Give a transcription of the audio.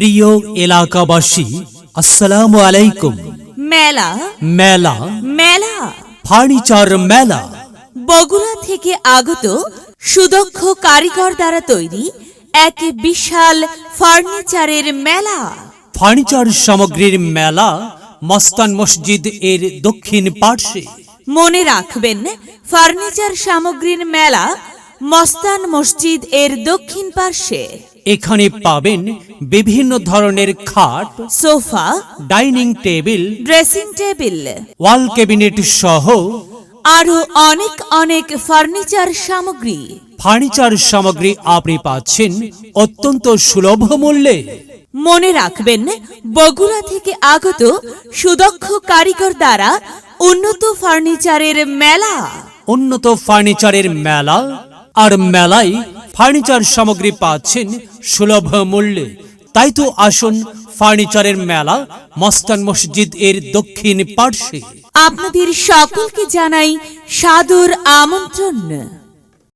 প্রিয় এলাকাবাসী আসসালামু আলাইকুম। মেলা। মেলা। মেলা। ফার্নিচার মেলা। বগুড়া থেকে আগত সুদক্ষ কারিগর দ্বারা তৈরি এক বিশাল ফার্নিচারের মেলা। ফার্নিচার সামগ্রীর মেলা মস্তান মসজিদ এর দক্ষিণ পার্শ্বে। মনে রাখবেন ফার্নিচার সামগ্রীর মেলা মস্তান মসজিদ এর দক্ষিণ পার্শ্বে। এখানে পাবেন বিভিন্ন ধরনের খাট sofa dining table dressing table wall cabinet সহ আরও অনেক অনেক ফার্নিচার সামগ্রী। ফার্নিচার সামগ্রী আপনি পাচ্ছেন অত্যন্ত সুলভ মূল্যে। মনে রাখবেন বগুড়া থেকে আগত সুদক্ষ কারিগর দ্বারা উন্নত ফার্নিচারের মেলা। উন্নত ফার্নিচারের মেলা আর মেলায় ফার্নিচার সামগ্রী পাচ্ছেন সুলভ মূল্যে। তাই তো আসুন, ফার্নিচারের মেলা মস্তান মসজিদ এর দক্ষিণ পার্শ্বে। আপনাদের সকলকে জানাই সাদর আমন্ত্রণ।